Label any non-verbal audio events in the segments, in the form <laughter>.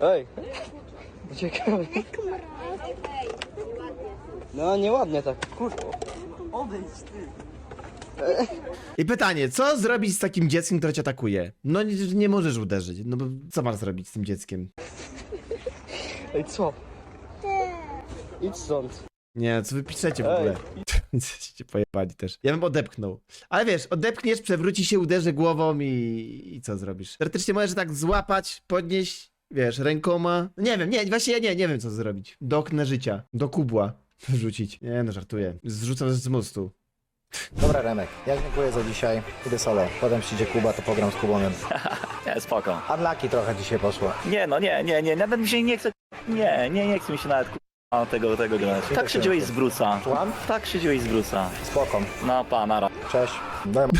Ej. Ciekawe. No nieładnie tak, kurwa. I pytanie, co zrobić z takim dzieckiem, które cię atakuje? No nie, nie możesz uderzyć, no bo co masz zrobić z tym dzieckiem? Ej, co? Idź stąd. Nie, co wy piszecie w Ej. ogóle? <laughs> Jesteście pojebani też. Ja bym odepchnął. Ale wiesz, odepchniesz, przewróci się, uderzy głową i, i co zrobisz? Teoretycznie możesz tak złapać, podnieść, wiesz, rękoma. Nie wiem, nie, właśnie ja nie, nie wiem co zrobić. Do okna życia, do kubła <laughs> wrzucić. Nie no, żartuję. Zrzucam z mostu. Dobra Remek, ja dziękuję za dzisiaj. Idę solo. Potem przyjdzie Kuba, to pogram z Kubonem. <laughs> Nie, spoko. Unlucky trochę dzisiaj poszło. Nie no, nie, nie, nie, nawet mi się nie chce, nie, nie, nie chce mi się nawet k***a, tego, tego grać. Tak szydziłeś z Brusa. Słucham? Tak szydziłeś z Brusa. Spoko. No, pana, Cześć. Dałem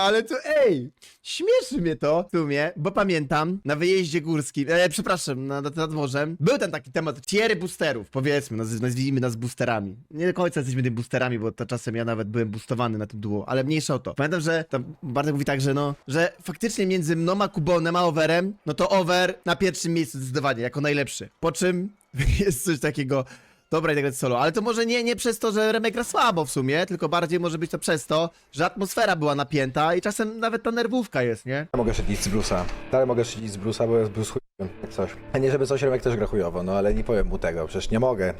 Ale to ej, śmieszy mnie to w sumie, bo pamiętam na wyjeździe górskim, e, przepraszam, nad, nad morzem, był ten taki temat tiery boosterów, powiedzmy, naz, nazwijmy nas boosterami. Nie do końca jesteśmy tymi boosterami, bo to czasem ja nawet byłem boostowany na tym duo, ale mniejsza o to. Pamiętam, że tam Bartek mówi tak, że no, że faktycznie między mną a Kubonem a Overem, no to Over na pierwszym miejscu zdecydowanie, jako najlepszy. Po czym <laughs> jest coś takiego, Dobra, grać solo, ale to może nie, nie przez to, że Remek gra słabo w sumie, tylko bardziej może być to przez to, że atmosfera była napięta i czasem nawet ta nerwówka jest, nie? mogę szydzić z Brusa. Dalej mogę szydzić z Brusa, bo jest Bruce chujowym, jak coś. A nie żeby coś Remek też gra chujowo, no ale nie powiem mu tego, przecież nie mogę.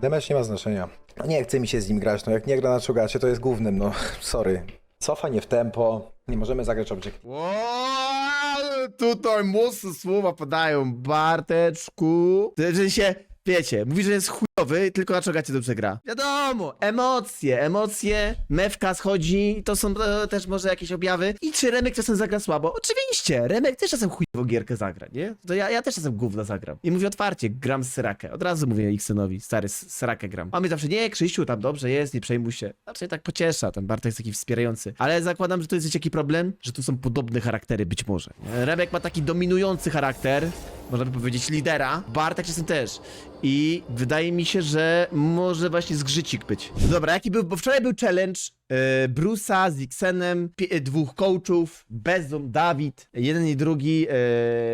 Damage nie ma znaczenia. No nie chce mi się z nim grać, no jak nie gra na czugacie, to jest głównym, no <laughs> sorry. Cofa nie w tempo, nie możemy zagrać object. Wow, tutaj mocne słowa padają, Barteczku. Że się, wiecie, mówi, że jest chujowy, tylko na czogacie dobrze gra. Wiadomo, emocje, emocje, mewka schodzi, to są e, też może jakieś objawy. I czy Remek czasem zagra słabo? Oczywiście, Remek też czasem chujową gierkę zagra, nie? To ja, ja też czasem gówno zagram. I mówię otwarcie, gram Syrakę. Od razu mówię Xenowi, stary, Syrakę gram. A my zawsze, nie, Krzyściu, tam dobrze jest, nie przejmuj się. Znaczy tak pociesza, ten Bartek jest taki wspierający. Ale zakładam, że to jest jakiś problem, że tu są podobne charaktery być może. Remek ma taki dominujący charakter, można by powiedzieć lidera. Bartek czasem też. I wydaje mi się, że może właśnie zgrzycik być. Dobra, jaki był, bo wczoraj był challenge yy, Brusa z Xenem, pi- yy, dwóch coachów, Bezum, Dawid, jeden i drugi yy,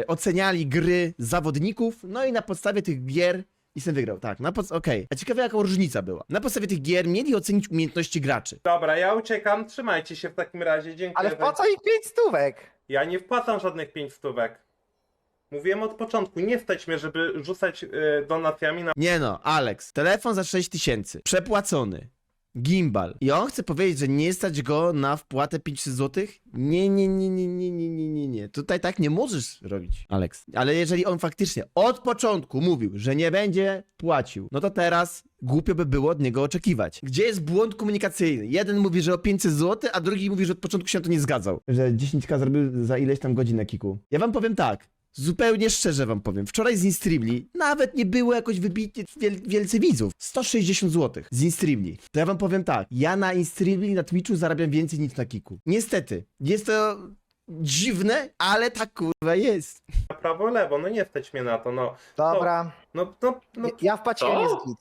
oceniali gry zawodników, no i na podstawie tych gier i sen wygrał, tak. Na pod... Okej. A ciekawe jaka różnica była. Na podstawie tych gier mieli ocenić umiejętności graczy. Dobra, ja uciekam, trzymajcie się w takim razie, dziękuję. Ale po co ich pięć stówek? Ja nie wpłacam żadnych pięć stówek. Mówiłem od początku, nie stać mnie, żeby rzucać y, donacjami na Nie no, Alex, telefon za 6 tysięcy, przepłacony, gimbal. I on chce powiedzieć, że nie stać go na wpłatę 500 zł? Nie, nie, nie, nie, nie, nie, nie, nie, nie. Tutaj tak nie możesz robić, Alex. Ale jeżeli on faktycznie od początku mówił, że nie będzie płacił, no to teraz głupio by było od niego oczekiwać. Gdzie jest błąd komunikacyjny? Jeden mówi, że o 500 zł, a drugi mówi, że od początku się to nie zgadzał. Że 10k zrobił za ileś tam godzin na kiku. Ja wam powiem tak. Zupełnie szczerze wam powiem, wczoraj z Instreamli nawet nie było jakoś wybitnie wiel wielce widzów. 160 zł z Instreamli. To ja wam powiem tak, ja na Instreamli na Twitchu zarabiam więcej niż na Kiku. Niestety, jest to dziwne, ale tak kurwa jest. prawo, lewo, no nie stać mnie na to, no. Dobra, No, no, no, ja wpłaciłem, Co? jest git.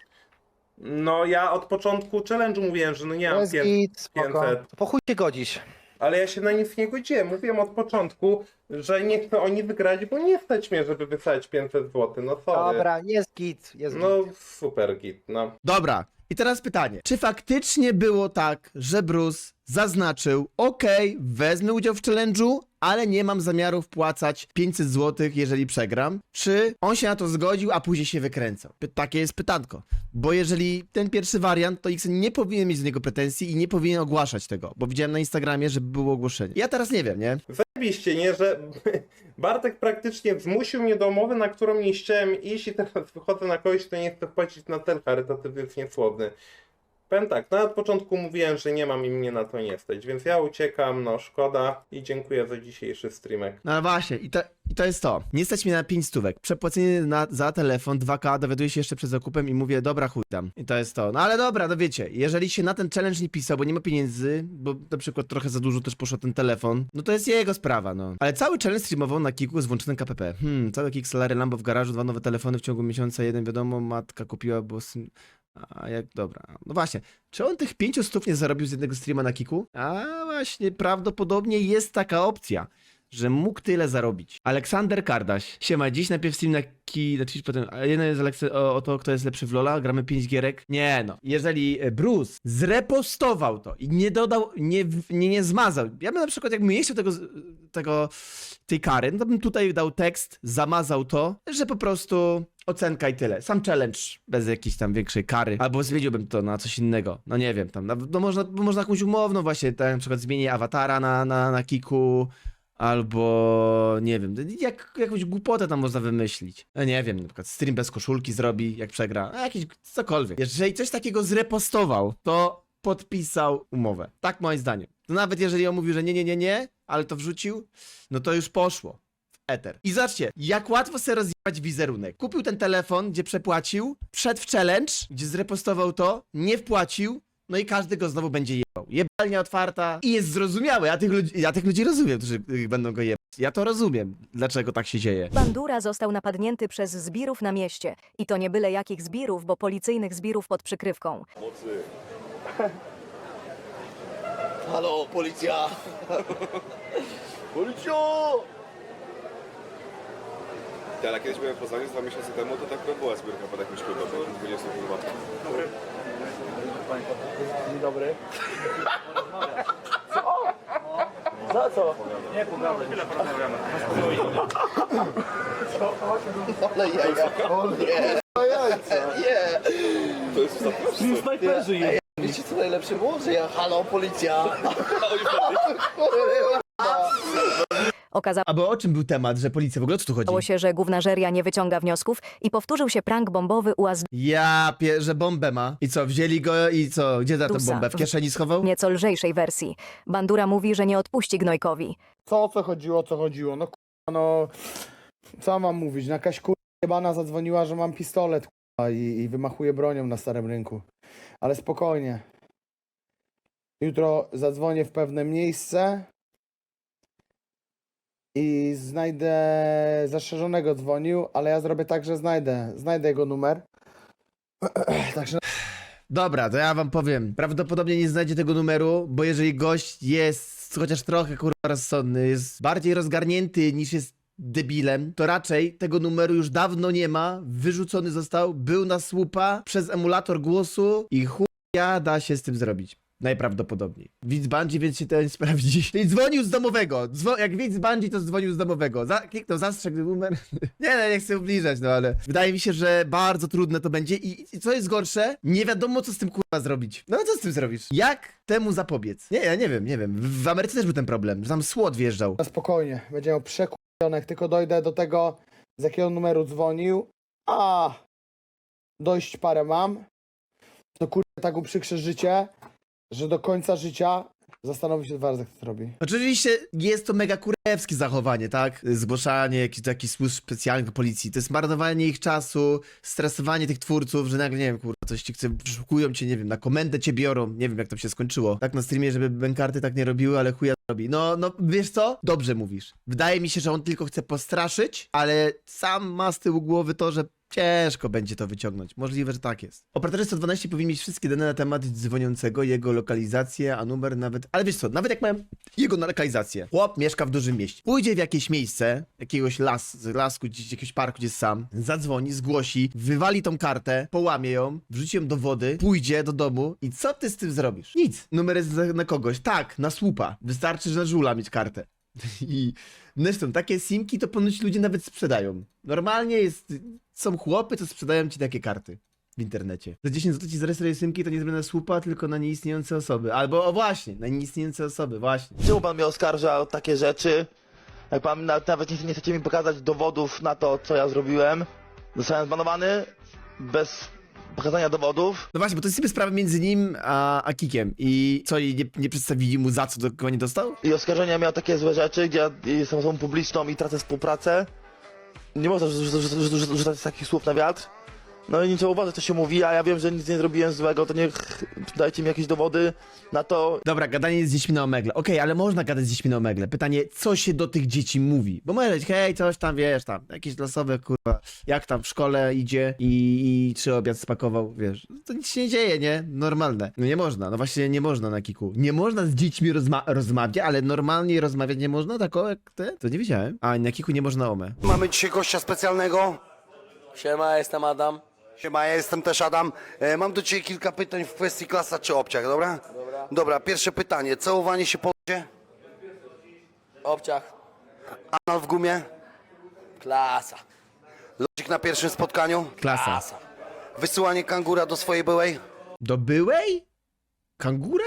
no ja od początku challenge'u mówiłem, że no nie To mam jest pier... git, spoko. 500. Po chuj się godzisz. Ale ja się na nic nie godziłem. Mówiłem od początku, że nie chcę oni wygrać, bo nie stać mnie, żeby wysłać 500 zł. No sorry. Dobra, jest git, jest No git. super git, no. Dobra, i teraz pytanie. Czy faktycznie było tak, że Bruce zaznaczył, okej, wezmę udział w challenge'u, ale nie mam zamiaru wpłacać 500 zł, jeżeli przegram? Czy on się na to zgodził, a później się wykręcał? Takie jest pytanko. Bo jeżeli ten pierwszy wariant, to X nie powinien mieć z niego pretensji i nie powinien ogłaszać tego, bo widziałem na Instagramie, że było ogłoszenie. Ja teraz nie wiem, nie? Zajebiście, nie, że <laughs> Bartek praktycznie zmusił mnie do umowy, na którą nie chciałem iść i teraz wychodzę na kogoś, kto nie chce płacić na cel charytatywny, niesłowny. Powiem tak, no od początku mówiłem, że nie mam i mnie na to nie stać, więc ja uciekam, no szkoda i dziękuję za dzisiejszy streamek. No ale właśnie, i to, i to jest to. Nie stać mnie na 5 stówek. Przepłacenie na, za telefon 2K, dowiaduję się jeszcze przed zakupem i mówię, dobra, chuj tam. I to jest to. No ale dobra, no wiecie, jeżeli się na ten challenge nie pisał, bo nie ma pieniędzy, bo na przykład trochę za dużo też poszło ten telefon, no to jest jego sprawa, no. Ale cały challenge streamował na Kiku z włączonym KPP. Hmm, cały Kick, Salary, Lambo w garażu, dwa nowe telefony w ciągu miesiąca, jeden wiadomo, matka kupiła, bo... syn- A jak, dobra. No właśnie, czy on tych 5 stów nie zarobił z jednego streama na kiku? A właśnie, prawdopodobnie jest taka opcja, że mógł tyle zarobić. Aleksander Kardaś. Siema, dziś najpierw stream na ki, na Twitch, potem, a jedno jest Aleksa- o, o to, kto jest lepszy w Lola, gramy 5 gierek. Nie no, jeżeli e, Bruce zrepostował to i nie dodał, nie, nie, nie zmazał. Ja bym na przykład, jakbym nie tego, tego, tej kary, no to bym tutaj dał tekst, zamazał to, że po prostu ocenka i tyle. Sam challenge, bez jakiejś tam większej kary. Albo zmieniłbym to na coś innego. No nie wiem, tam, na- no można, można jakąś umowną właśnie, tak na przykład zmienię awatara na, na, na kiku, albo nie wiem, jak, jakąś głupotę tam można wymyślić. No nie wiem, na przykład stream bez koszulki zrobi, jak przegra, a jakiś cokolwiek. Jeżeli coś takiego zrepostował, to podpisał umowę. Tak moim zdaniem. To nawet jeżeli on mówił, że nie, nie, nie, nie, ale to wrzucił, no to już poszło. w Ether. I zobaczcie, jak łatwo sobie rozjebać wizerunek. Kupił ten telefon, gdzie przepłacił, wszedł w challenge, gdzie zrepostował to, nie wpłacił, no i każdy go znowu będzie jebał. Jebalnia otwarta i jest zrozumiałe. Ja tych ludzi, ja tych ludzi rozumiem, którzy y, będą go jebać. Ja to rozumiem, dlaczego tak się dzieje. Bandura został napadnięty przez zbirów na mieście. I to nie byle jakich zbirów, bo policyjnych zbirów pod przykrywką. <laughs> Halo, policja! <laughs> Policjo! Ale kiedyś byłem w Poznaniu, z dwa miesiące temu, to tak no była zbiórka pod jakimś klubem, takim 20 chyba. Ale jaja, nie. Nie. To jest ostatnio. Snajperzy jest. Wiecie co najlepsze było? Że ja, halo, policja! <laughs> Okazało Albo o czym był temat, że policja w ogóle o co tu chodzi? się, że gównażeria nie wyciąga wniosków i powtórzył się prank bombowy u Ja że bombę ma. I co, wzięli go i co? Gdzie za tę bombę? W kieszeni schował? nieco lżejszej wersji. Bandura mówi, że nie odpuści Gnojkowi. Co o co chodziło, o co chodziło? No kurwa, no... Co mam mówić? No jakaś kurwa jebana zadzwoniła, że mam pistolet kurwa, i, i wymachuje bronią na starym rynku. Ale spokojnie. Jutro zadzwonię w pewne miejsce i znajdę... Zastrzeżonego dzwonił, ale ja zrobię tak, że znajdę. Znajdę jego numer. <clears throat> Także Dobra, to ja wam powiem. Prawdopodobnie nie znajdzie tego numeru, bo jeżeli gość jest chociaż trochę kurwa rozsądny, jest bardziej rozgarnięty niż jest debilem, to raczej tego numeru już dawno nie ma, wyrzucony został, był na słupa przez emulator głosu i chuja da się z tym zrobić. Najprawdopodobniej. Widz Bungie, więc się to nie sprawdzi. <laughs> Czyli dzwonił z domowego. Dzwo jak widz Bungie, to dzwonił z domowego. Za kliknął, zastrzegł numer. <laughs> nie, no, nie chcę ubliżać, no ale wydaje mi się, że bardzo trudne to będzie i, i co jest gorsze, nie wiadomo, co z tym kurwa zrobić. No co z tym zrobisz? Jak temu zapobiec? Nie, ja nie wiem, nie wiem. W, w Ameryce też był ten problem, że tam słod wjeżdżał. na spokojnie. Będzie miał przekurzonek, tylko dojdę do tego, z jakiego numeru dzwonił. A, dość parę mam. To kurde tak uprzykrze życie, że do końca życia zastanowi się dwa razy, jak to robi. Oczywiście jest to mega kurewskie zachowanie, tak? Zgłaszanie jakichś takich służb specjalnych do policji. To jest marnowanie ich czasu, stresowanie tych twórców, że nagle, nie wiem, kurwa, coś ci chce, przeszukują cię, nie wiem, na komendę cię biorą. Nie wiem, jak to się skończyło. Tak na streamie, żeby bękarty tak nie robiły, ale chuja robi. No, no, wiesz co? Dobrze mówisz. Wydaje mi się, że on tylko chce postraszyć, ale sam ma z tyłu głowy to, że Ciężko będzie to wyciągnąć. Możliwe, że tak jest. Operator 112 powinien mieć wszystkie dane na temat dzwoniącego, jego lokalizację, a numer nawet. Ale wiesz co, nawet jak mają jego lokalizację. Chłop mieszka w dużym mieście. Pójdzie w jakieś miejsce, jakiegoś las, lasku, gdzieś jakiegoś parku, gdzie sam, zadzwoni, zgłosi, wywali tą kartę, połamie ją, wrzuci ją do wody, pójdzie do domu i co ty z tym zrobisz? Nic. Numer jest na kogoś. Tak, na słupa. Wystarczy, że żula mieć kartę. <laughs> I zresztą takie simki to ponoć ludzie nawet sprzedają. Normalnie jest, są chłopy, co sprzedają ci takie karty w internecie. Za 10 zł ci zarejestruję simki, to nie zrobię na słupa, tylko na nieistniejące osoby. Albo, o właśnie, na nieistniejące osoby, właśnie. Czemu pan mnie oskarża o takie rzeczy? Jak pan na- nawet nie, nie chcecie mi pokazać dowodów na to, co ja zrobiłem? Zostałem zbanowany bez pokazania dowodów. No właśnie, bo to jest sobie sprawa między nim a, a Kikiem. I co, i nie, nie przedstawili mu za co dokładnie dostał? I oskarżenia miał takie złe rzeczy, gdzie ja jestem osobą publiczną i tracę współpracę. Nie można rzu- rzu- rzu- rzu- rzucać takich słów na wiatr. No i niczego uważać, co się mówi, a ja wiem, że nic nie zrobiłem złego, to niech dajcie mi jakieś dowody na to. Dobra, gadanie z dziećmi na omegle. Okej, ale można gadać z dziećmi na omegle. Pytanie, co się do tych dzieci mówi? Bo może być, hej, coś tam, wiesz, tam, jakieś losowe, kurwa, jak tam w szkole idzie i, i czy obiad spakował, wiesz. To nic się nie dzieje, nie? Normalne. No nie można, no właśnie nie można na kiku. Nie można z dziećmi rozma rozmawiać, ale normalnie rozmawiać nie można, tak o, jak te? To nie wiedziałem. A na kiku nie można ome. Mamy dzisiaj gościa specjalnego. Siema, jestem Adam. Siema, ja jestem też Adam. E, mam do Ciebie kilka pytań w kwestii klasa czy obciach, dobra? Dobra. Dobra, pierwsze pytanie. Całowanie się po lodzie? Obciach. Anal w gumie? Klasa. Lodzik na pierwszym spotkaniu? Klasa. Wysyłanie kangura do swojej byłej? Do byłej? Kangura?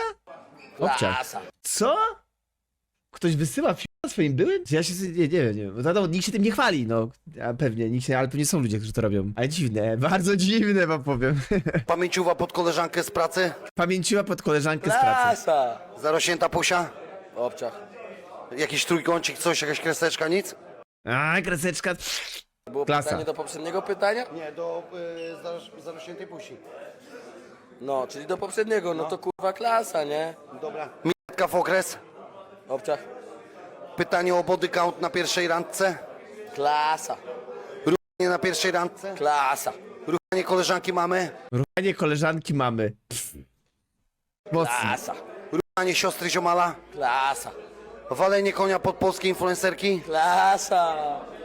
Obciach. Co? Ktoś wysyła film swoim byłym? Ja się nie, nie wiem, nie wiem. Wiadomo, nikt się tym nie chwali, no. A pewnie, nikt się, ale pewnie są ludzie, którzy to robią. Ale dziwne, <laughs> bardzo dziwne wam powiem. <laughs> Pamięciuwa pod koleżankę z pracy? Pamięciła pod koleżankę z pracy. Klasa. Zarośnięta pusia? Obciach. Jakiś trójkącik, coś, jakaś kreseczka, nic? A, kreseczka. Było Klasa. pytanie do poprzedniego pytania? Nie, do y, zarośniętej pusi. No, czyli do poprzedniego, no to kurwa klasa, nie? Dobra. Minetka w okres? Obciach. Pytanie o body count na pierwszej randce? Klasa. Nie na pierwszej randce? Klasa. Ruchanie koleżanki mamy? Ruchanie koleżanki mamy. Pff. Mocno. Klasa. Ruchanie siostry ziomala? Klasa. Walenie konia pod polskie influencerki? Klasa.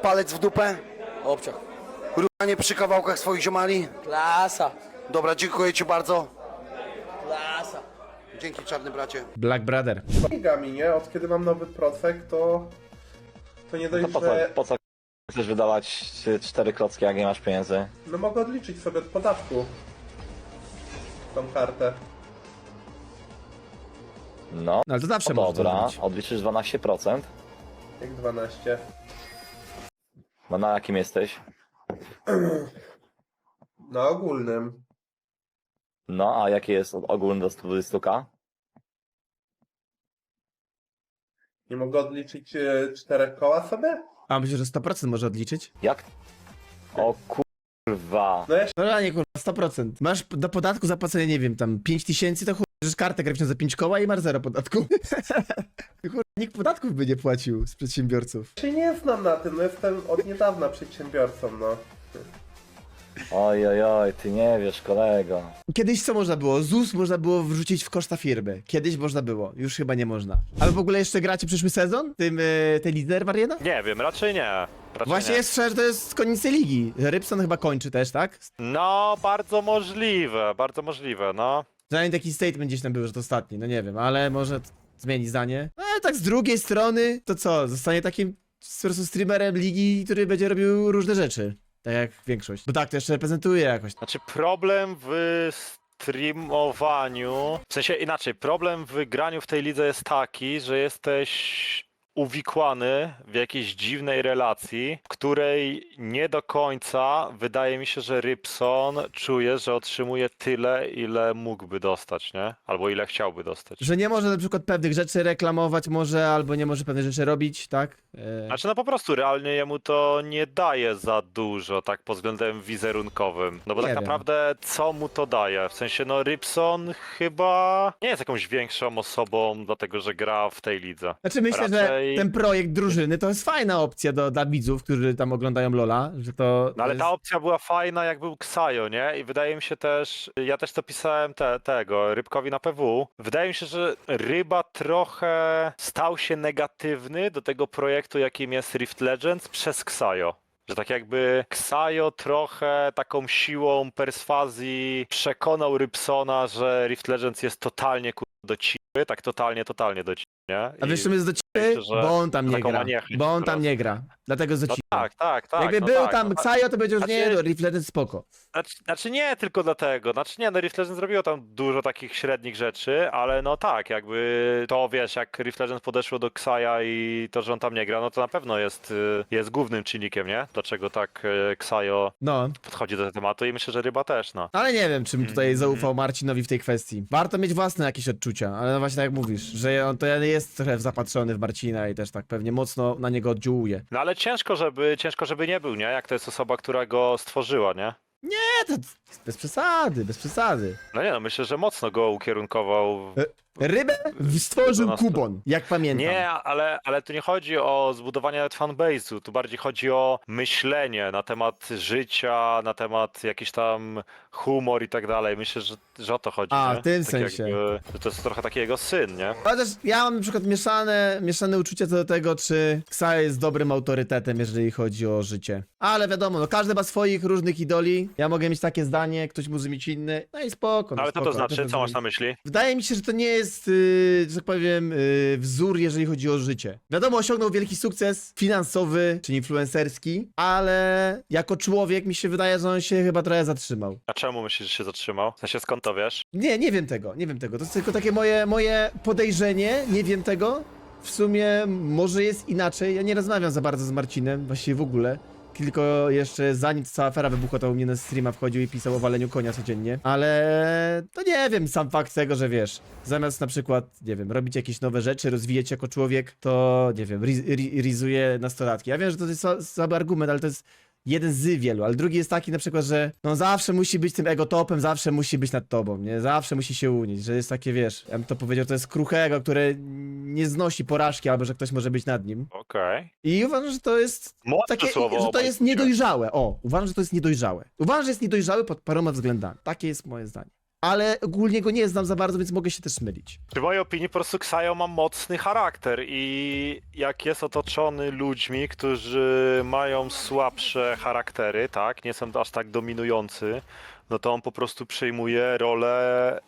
Palec w dupę? Obciach. Ruchanie przy kawałkach swoich ziomali? Klasa. Dobra, dziękuję Ci bardzo. Klasa. Dzięki czarny bracie. Black Brother. Miga mi, nie? Od kiedy mam nowy procek, to... To nie dość, No po co, że... po co chcesz wydawać cztery klocki, jak nie masz pieniędzy? No mogę odliczyć sobie od podatku. Tą kartę. No, No ale to zawsze no można dobra, zrobić. odliczysz 12%. Jak 12. No na jakim jesteś? Na ogólnym. No, a jaki jest ogólny do 120k? Nie mogę odliczyć e, czterech koła sobie? A myślę, że 100% może odliczyć? Jak? O kurwa. No ja No nie kurwa, 100%. Masz do podatku zapłacenie, nie wiem, tam 5 tysięcy, to chuj, bierzesz kartę graficzną za 5 koła i masz zero podatku. <laughs> kurwa, nikt podatków by nie płacił z przedsiębiorców. się nie znam na tym, no jestem od niedawna przedsiębiorcą, no. Oj, oj, oj, ty nie wiesz, kolego. Kiedyś co można było? ZUS można było wrzucić w koszta firmy. Kiedyś można było, już chyba nie można. Ale w ogóle jeszcze gracie przyszły sezon? Tym, yy, ten lider Mariana? Nie wiem, raczej nie. Raczej Właśnie nie. jest szczerze, że to jest koniec ligi. Rybson chyba kończy też, tak? No, bardzo możliwe, bardzo możliwe, no. Przynajmniej taki statement gdzieś tam był, że to ostatni, no nie wiem, ale może t- zmieni zdanie. No ale tak z drugiej strony, to co, zostanie takim po prostu streamerem ligi, który będzie robił różne rzeczy. Tak jak większość. Bo tak, to jeszcze reprezentuje jakoś. Znaczy problem w streamowaniu, w sensie inaczej, problem w graniu w tej lidze jest taki, że jesteś uwikłany w jakiejś dziwnej relacji, w której nie do końca wydaje mi się, że Rybson czuje, że otrzymuje tyle, ile mógłby dostać, nie? Albo ile chciałby dostać. Że nie może na przykład pewnych rzeczy reklamować może, albo nie może pewnych rzeczy robić, tak? E, Znaczy no po prostu realnie jemu to nie daje za dużo, tak pod względem wizerunkowym. No bo Nie tak wiem. naprawdę co mu to daje? W sensie no Rybson chyba nie jest jakąś większą osobą, dlatego że gra w tej lidze. Znaczy myślę, że Ten projekt drużyny to jest fajna opcja do, dla widzów, którzy tam oglądają Lola, że to... No ale ta opcja była fajna jak był Ksajo, nie? I wydaje mi się też, ja też to pisałem te, tego, Rybkowi na PW. Wydaje mi się, że Ryba trochę stał się negatywny do tego projektu, jakim jest Rift Legends przez Ksajo. Że tak jakby Ksajo trochę taką siłą perswazji przekonał Rybsona, że Rift Legends jest totalnie do cipy, tak totalnie, totalnie do cipy, nie? A wiesz, czym jest do że Bo on tam nie taką gra. Bo on tam teraz. nie gra. Dlatego No tak, tak, tak. Jakby no był tak, tam no tak. Ksajo, to będzie już nie, Znaczy- no, Legends spoko. Znaczy, znaczy nie tylko dlatego, znaczy nie, no Rift Legends zrobiło tam dużo takich średnich rzeczy, ale no tak, jakby to wiesz, jak Rift Legends podeszło do Ksaja i to, że on tam nie gra, no to na pewno jest, y, jest głównym czynnikiem, nie? Dlaczego tak y, Ksajo No. podchodzi do tematu i myślę, że Ryba też, no. Ale nie wiem, czym Mm, tutaj zaufał Marcinowi w tej kwestii. Warto mieć własne jakieś odczucia, ale no właśnie tak jak mówisz, że on to jest trochę zapatrzony w Marcina i też tak pewnie mocno na niego oddziałuje. No ale ciężko, żeby, ciężko, żeby nie był, nie? Jak to jest osoba, która go stworzyła, nie? Nie, to bez przesady, bez przesady. No nie no, myślę, że mocno go ukierunkował. Rybę stworzył 12. Kubon, jak pamiętam. Nie, ale, ale tu nie chodzi o zbudowanie fanbase'u, tu bardziej chodzi o myślenie na temat życia, na temat jakiś tam humor i tak dalej. Myślę, że, że o to chodzi. A, nie? w tym Tak sensie. Jakby, że to jest trochę taki jego syn, nie? Chociaż ja mam na przykład mieszane, mieszane uczucia co do tego, czy Ksaja jest dobrym autorytetem, jeżeli chodzi o życie. Ale wiadomo, no każdy ma swoich różnych idoli. Ja mogę mieć takie zdanie, ktoś może mieć inny. No i spoko. No, ale co spoko, to znaczy? też Co masz na myśli? Wydaje mi się, że to nie jest, yy, że tak powiem, yy, wzór, jeżeli chodzi o życie. Wiadomo, osiągnął wielki sukces finansowy czy influencerski, ale jako człowiek mi się wydaje, że on się chyba trochę zatrzymał. A czemu myślisz, że się zatrzymał? W sensie skąd to wiesz? Nie, nie wiem tego, nie wiem tego. To jest tylko takie moje, moje podejrzenie, nie wiem tego. W sumie może jest inaczej. Ja nie rozmawiam za bardzo z Marcinem, właściwie w ogóle. Tylko jeszcze zanim cała afera wybuchła, to u mnie na streama wchodził i pisał o waleniu konia codziennie. Ale to nie wiem, sam fakt tego, że wiesz, zamiast na przykład, nie wiem, robić jakieś nowe rzeczy, rozwijać jako człowiek, to nie wiem, riz, ri- rizuje nastolatki. Ja wiem, że to jest sła- słaby argument, ale to jest jeden z wielu, ale drugi jest taki na przykład, że no zawsze musi być tym egotopem, zawsze musi być nad tobą, nie? Zawsze musi się unić, że jest takie, wiesz, ja bym to powiedział, to jest kruchego, które nie znosi porażki, albo że ktoś może być nad nim. Okej. I uważam, że to jest Mocne takie, słowo. że to obaj jest niedojrzałe. O, uważam, że to jest niedojrzałe. Uważam, że jest niedojrzały pod paroma względami. Takie jest moje zdanie. Ale ogólnie go nie znam za bardzo, więc mogę się też mylić. W mojej opinii po prostu Ksajo ma mocny charakter i jak jest otoczony ludźmi, którzy mają słabsze charaktery, tak, nie są aż tak dominujący, no to on po prostu przejmuje rolę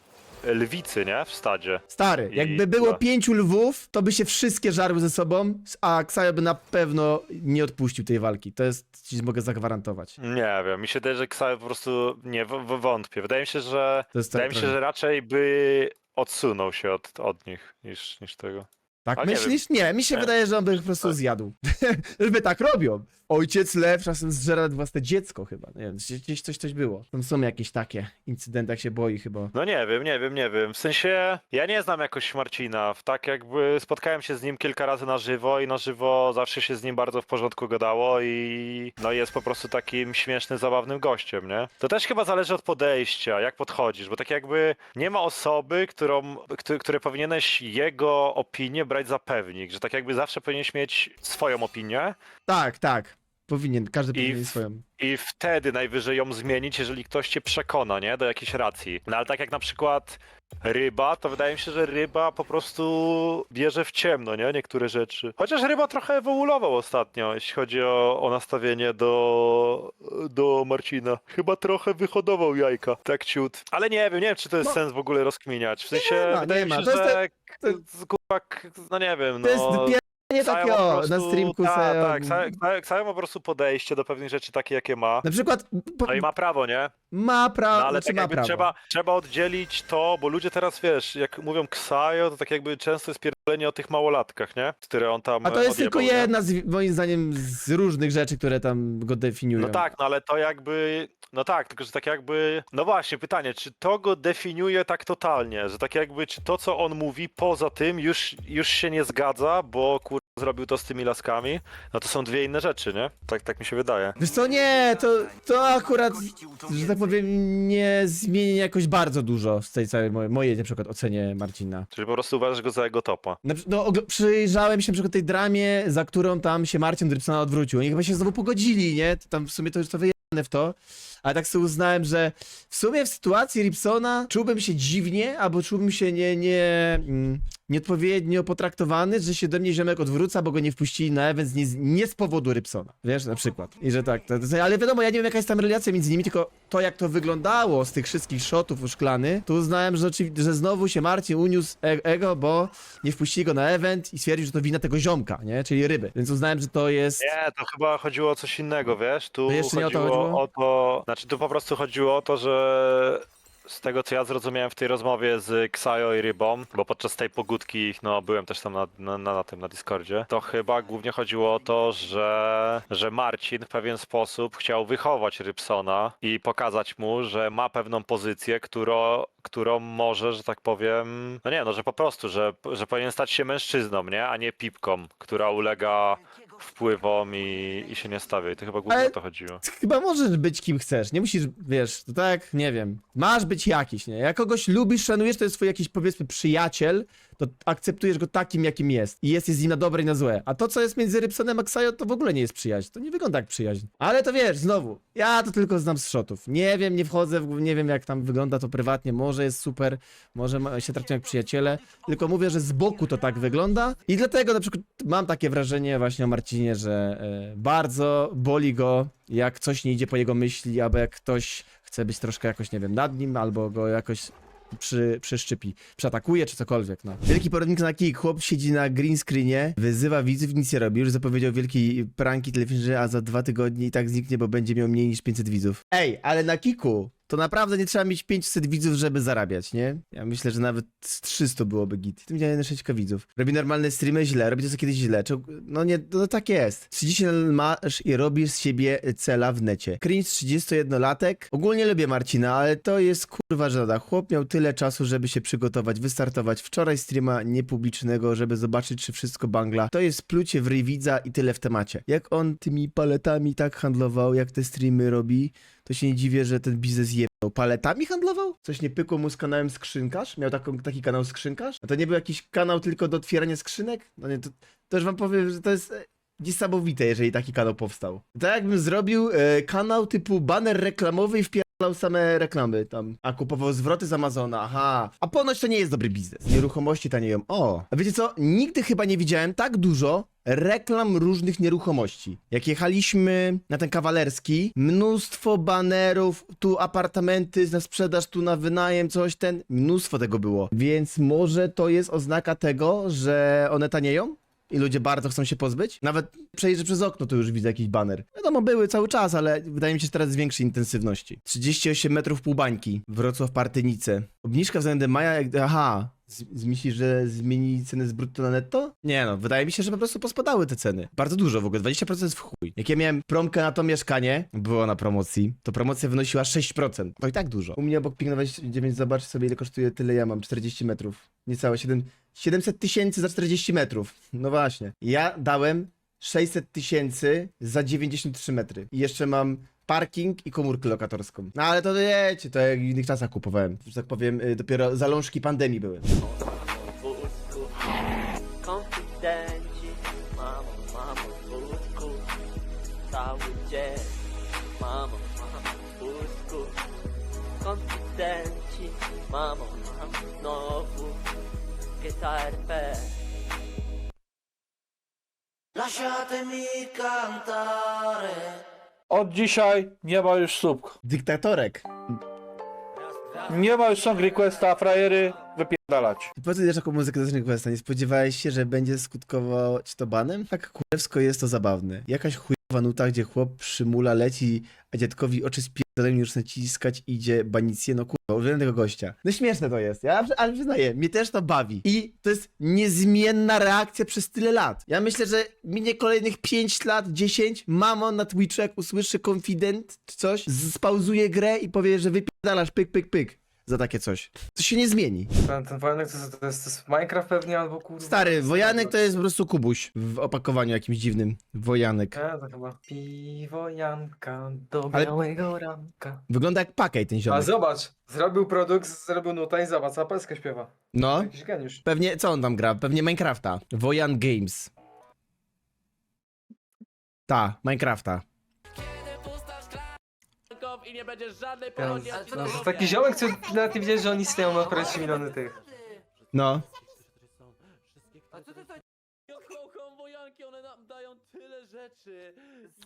lwicy, nie, w stadzie. Stary, I- jakby było no. pięciu lwów, to by się wszystkie żarły ze sobą, a Ksajo by na pewno nie odpuścił tej walki. To jest, ci mogę zagwarantować. Nie wiem, mi się wydaje, że Ksajo po prostu, nie, w, w, wątpię. Wydaje mi się, że, To jest wydaje mi się, trochę- że raczej by odsunął się od, od nich niż, niż tego. Tak nie myślisz? Nie, mi się Nie. wydaje, że on by po prostu zjadł. <laughs> Żeby tak robią. Ojciec lew czasem zżera własne dziecko chyba. Nie wiem, gdzieś- gdzieś coś, coś było. Tam są jakieś takie incydenty, jak się boi chyba. No nie wiem, nie wiem, nie wiem. W sensie ja nie znam jakoś Marcina. W Tak jakby spotkałem się z nim kilka razy na żywo i na żywo zawsze się z nim bardzo w porządku gadało i no jest po prostu takim śmiesznym, zabawnym gościem, nie? To też chyba zależy od podejścia, jak podchodzisz, bo tak jakby nie ma osoby, którą, któ- które powinieneś jego opinię brać za pewnik, że tak jakby zawsze powinieneś mieć swoją opinię Tak, tak. Powinien, każdy powinien mieć w- swoją. i wtedy najwyżej ją zmienić, jeżeli ktoś cię przekona, nie? Do jakiejś racji. No ale tak jak na przykład ryba, to wydaje mi się, że ryba po prostu bierze w ciemno, nie? Niektóre rzeczy. Chociaż ryba trochę ewoluował ostatnio, jeśli chodzi o, o nastawienie do, do Marcina. Chyba trochę wyhodował jajka, tak ciut. Ale nie wiem, nie wiem, czy to jest No. sens w ogóle rozkminiać. W sensie, ma, wydaje nie mi ma. się, To jest że... to- kurwa, k- no nie wiem, no... To jest nie Ksajo takie ma po o, prostu- na streamku Tak, sobie. tak, Ksajo- Ksajo ma po prostu podejście do pewnych rzeczy takie, jakie ma. Na przykład po, No i ma prawo, nie? Ma prawo, No ale znaczy tak ma jakby prawo. trzeba, trzeba oddzielić to, bo ludzie teraz, wiesz, jak mówią Ksajo, to tak jakby często jest pierdolenie o tych małolatkach, nie? Które on tam A to jest odjebał, tylko nie? jedna, z, moim zdaniem, z różnych rzeczy, które tam go definiują. No tak, no ale to jakby... No tak, tylko że tak jakby... No właśnie, pytanie, czy to go definiuje tak totalnie, że tak jakby, czy to, co on mówi poza tym już, już się nie zgadza, bo kur... zrobił to z tymi laskami, no to są dwie inne rzeczy, nie? Tak, tak mi się wydaje. Wiesz co, nie, to, to akurat, że tak powiem, nie zmieni jakoś bardzo dużo z tej całej mojej, mojej na przykład ocenie Marcina. Czyli po prostu uważasz go za jego topa. Na, przy- no, ogl- przyjrzałem się na przykład tej dramie, za którą tam się Marcin Rybsona odwrócił. Oni chyba się znowu pogodzili, nie? Tam w sumie to już to wyjechane w to. Ale tak sobie uznałem, że w sumie w sytuacji Ripsona czułbym się dziwnie, albo czułbym się nie, nie, mm, nieodpowiednio potraktowany, że się do mnie ziomek odwróca, bo go nie wpuścili na event nie, z- nie z powodu Ripsona. Wiesz, na przykład. I że tak, to, to, ale wiadomo, ja nie wiem jaka jest tam relacja między nimi, tylko to jak to wyglądało z tych wszystkich shotów uszklany, to uznałem, że, oczywi- że znowu się Marcin uniósł e ego, bo nie wpuścili go na event i stwierdził, że to wina tego ziomka, nie? Czyli ryby. Więc uznałem, że to jest... Nie, to chyba chodziło o coś innego, wiesz? Tu To jeszcze nie o to chodziło chodziło? o to. Znaczy, tu po prostu chodziło o to, że z tego co ja zrozumiałem w tej rozmowie z Ksajo i Rybą, bo podczas tej pogódki, no byłem też tam na, na, na, tym, na Discordzie, to chyba głównie chodziło o to, że, że Marcin w pewien sposób chciał wychować Rybsona i pokazać mu, że ma pewną pozycję, którą, którą może, że tak powiem, no nie, no że po prostu, że, że powinien stać się mężczyzną, nie, a nie pipką, która ulega wpływom i, i się nie stawię. I to chyba głównie Ale- o to chodziło. Chyba możesz być kim chcesz, nie musisz, wiesz, to tak, nie wiem, masz być jakiś, nie? Jak kogoś lubisz, szanujesz, to jest twój jakiś, powiedzmy, przyjaciel, to akceptujesz go takim, jakim jest i jesteś z nim na dobre i na złe. A to, co jest między Rybsonem a Ksajo, to w ogóle nie jest przyjaźń, to nie wygląda jak przyjaźń. Ale to wiesz, znowu, ja to tylko znam z shotów. Nie wiem, nie wchodzę, w, nie wiem, jak tam wygląda to prywatnie, może jest super, może się traktują jak przyjaciele, tylko mówię, że z boku to tak wygląda i dlatego na przykład mam takie wrażenie właśnie o Marcinie, że e, bardzo boli go, jak coś nie idzie po jego myśli, albo jak ktoś chce być troszkę jakoś, nie wiem, nad nim, albo go jakoś przy, przyszczypi, przeatakuje czy cokolwiek, no. Wielki poradnik na kick, chłop siedzi na green screenie, wyzywa widzów, nic nie robi, już zapowiedział wielki pranki telewizyjne, a za dwa tygodnie i tak zniknie, bo będzie miał mniej niż 500 widzów. Ej, ale na kiku to naprawdę nie trzeba mieć 500 widzów, żeby zarabiać, nie? Ja myślę, że nawet z 300 byłoby git. Tym działa 6 widzów. Robi normalne streamy źle, robi to co kiedyś źle. Czy- No nie, no tak jest. 30 lat masz i robisz z siebie cela w necie. Cringe 31-latek. Ogólnie lubię Marcina, ale to jest kurwa żada. Chłop miał tyle czasu, żeby się przygotować, wystartować. Wczoraj streama niepublicznego, żeby zobaczyć, czy wszystko bangla. To jest plucie w ryj widza i tyle w temacie. Jak on tymi paletami tak handlował, jak te streamy robi, to się nie dziwię, że ten biznes jebał. Paletami handlował? Coś nie pykło mu z kanałem Skrzynkarz? Miał taką, taki kanał Skrzynkarz? A to nie był jakiś kanał tylko do otwierania skrzynek? No nie, to, już wam powiem, że to jest e, niesamowite, jeżeli taki kanał powstał. Tak jakbym zrobił e, kanał typu baner reklamowy i wpierdalał same reklamy tam, a kupował zwroty z Amazona, aha. A ponoć to nie jest dobry biznes. Nieruchomości tanieją. O, a wiecie co? Nigdy chyba nie widziałem tak dużo reklam różnych nieruchomości. Jak jechaliśmy na ten kawalerski, mnóstwo banerów, tu apartamenty na sprzedaż, tu na wynajem, coś ten, mnóstwo tego było. Więc może to jest oznaka tego, że one tanieją? I ludzie bardzo chcą się pozbyć? Nawet przejrzę przez okno, to już widzę jakiś baner. Wiadomo, były cały czas, ale wydaje mi się, że teraz z większej intensywności. 38 metrów półbańki. Wrocław Partynice. Obniżka względem maja, jak... Aha. Myślisz, że zmieni ceny z brutto na netto? Nie no, wydaje mi się, że po prostu pospadały te ceny. Bardzo dużo w ogóle, 20% w chuj. Jak ja miałem promkę na to mieszkanie, było na promocji, to promocja wynosiła 6%. To i tak dużo. U mnie obok Pink 29, zobacz sobie ile kosztuje, tyle ja mam, 40 metrów. Niecałe 7, 700 tysięcy za 40 metrów. No właśnie. Ja dałem 600 tysięcy za 93 metry. I jeszcze mam parking i komórkę lokatorską. No ale to wiecie, to jak w innych czasach kupowałem. Że tak powiem, y, dopiero zalążki pandemii były. Konfidenci, mamo, mamo, w wózku Cały dzień, mamo, mamo, w wózku Konfidenci, mamo, mamo, znowu Lasciatemi cantare Od dzisiaj nie ma już słupk. Dyktatorek. Nie ma już song requesta, frajery, wypierdalać. Po co idziesz taką muzykę do Questa? Nie spodziewałeś się, że będzie skutkowało ci to banem? Tak kurewsko jest to zabawne. Jakaś chujowa nuta, gdzie chłop przymula, leci, a dziadkowi oczy spierdolą już naciskać idzie banicję. No kurwa, użyłem tego gościa. No śmieszne to jest, ja, ale przyznaję, mnie też to bawi. I to jest niezmienna reakcja przez tyle lat. Ja myślę, że minie kolejnych 5 lat, 10, mamo na Twitchu, jak usłyszy konfident czy coś, spauzuje grę i powie, że wypierdalasz pyk, pyk, pyk. Za takie coś. To się nie zmieni. Ten, ten wojanek to, jest- to, jest, to jest Minecraft pewnie albo kurwa. Stary, wojanek to jest po prostu kubuś w opakowaniu jakimś dziwnym. Wojanek. Nie, to chyba. Piwo Janka do Ale- białego ranka. Wygląda jak pakej ten A ziomek. zobacz, zrobił produkt, zrobił nutę i zobacz, a peskę śpiewa. No, Jakiś geniusz. pewnie, co on tam gra? Pewnie Minecrafta. Wojan Games. Ta, Minecrafta. I nie będzie żadnej taki ziomek, co nawet nie wiedzieć, że oni istnieją na prawie 3 miliony tych. No. Wojanki, one nam dają tyle rzeczy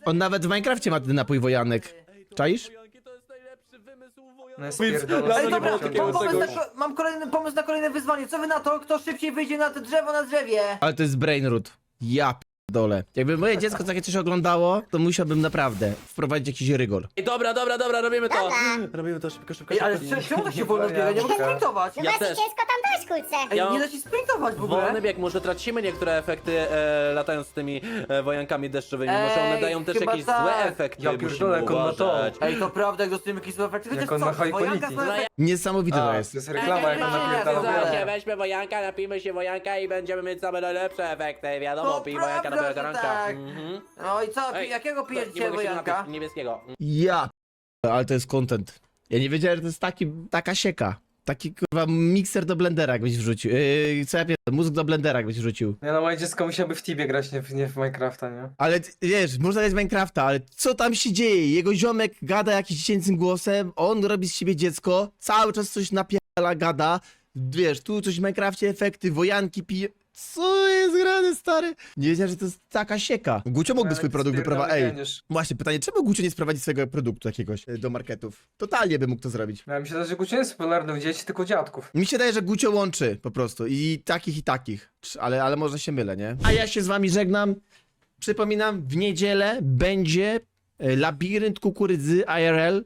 On nawet w Minecrafcie ma ten napój wojanek. Czaisz? Wojanki to jest najlepszy wymysł No jest pierdolony. Dobra, Takiego mam pomysł na, mam kolejny pomysł na kolejne wyzwanie. Co wy na to? Kto szybciej wyjdzie na to drzewo na drzewie? Ale to jest brainroot. Ja dole. Jakby moje dziecko takie coś oglądało, to musiałbym naprawdę wprowadzić jakiś rygor. Ej, dobra, dobra, dobra, robimy to. Robimy to szybko, szybko, Ej, ale czemu to się wolno biega? Nie mogę sprintować. Ja też. ciężko tam dojść, kurczę. Ej, nie da się sprintować w ogóle. Wolny bieg, może tracimy niektóre efekty e, latając z tymi e, wojankami deszczowymi. może one dają też jakieś złe efekty. Ja pierdolę, jak on ma to. Ej, to prawda, jak dostajemy jakieś złe efekty. Jak on ma high quality. Niesamowite to jest. to jest reklama, jak on napierdala wojanka. weźmy wojanka, napijmy się wojanka i będziemy mieć same najlepsze efekty. Wiadomo, pij wojanka na Dobra, garanka. tak. Mhm. No i co, Ej, jakiego Nie pijesz mogę dzisiaj się wojanka? napić, niebieskiego. Ja. p- Ale to jest content. Ja nie wiedziałem, że to jest taki, taka sieka. Taki kurwa mikser do blendera jakbyś wrzucił. Yy, co ja wiem, mózg do blendera jakbyś wrzucił. Nie no, moje dziecko musiałoby w Tibie grać, nie w, nie w Minecrafta, nie? Ale ty- wiesz, można grać w Minecrafta, ale co tam się dzieje? Jego ziomek gada jakimś dziecięcym głosem, on robi z siebie dziecko, cały czas coś napiela, gada. Wiesz, tu coś w Minecrafcie, efekty, wojanki pije. Co jest grane, stary? Nie wiedziałem, że to jest taka sieka. Gucio mógłby swój produkt wyprowadzić. Ej, właśnie, pytanie, czemu Gucio nie sprowadzi swojego produktu jakiegoś e, do marketów? Totalnie by mógł to zrobić. Ja myślę, że Gucio jest popularny u dzieci, tylko dziadków. Mi się daje, że Gucio łączy po prostu i takich i takich, ale, ale może się mylę, nie? A ja się z wami żegnam. Przypominam, w niedzielę będzie e, Labirynt Kukurydzy IRL.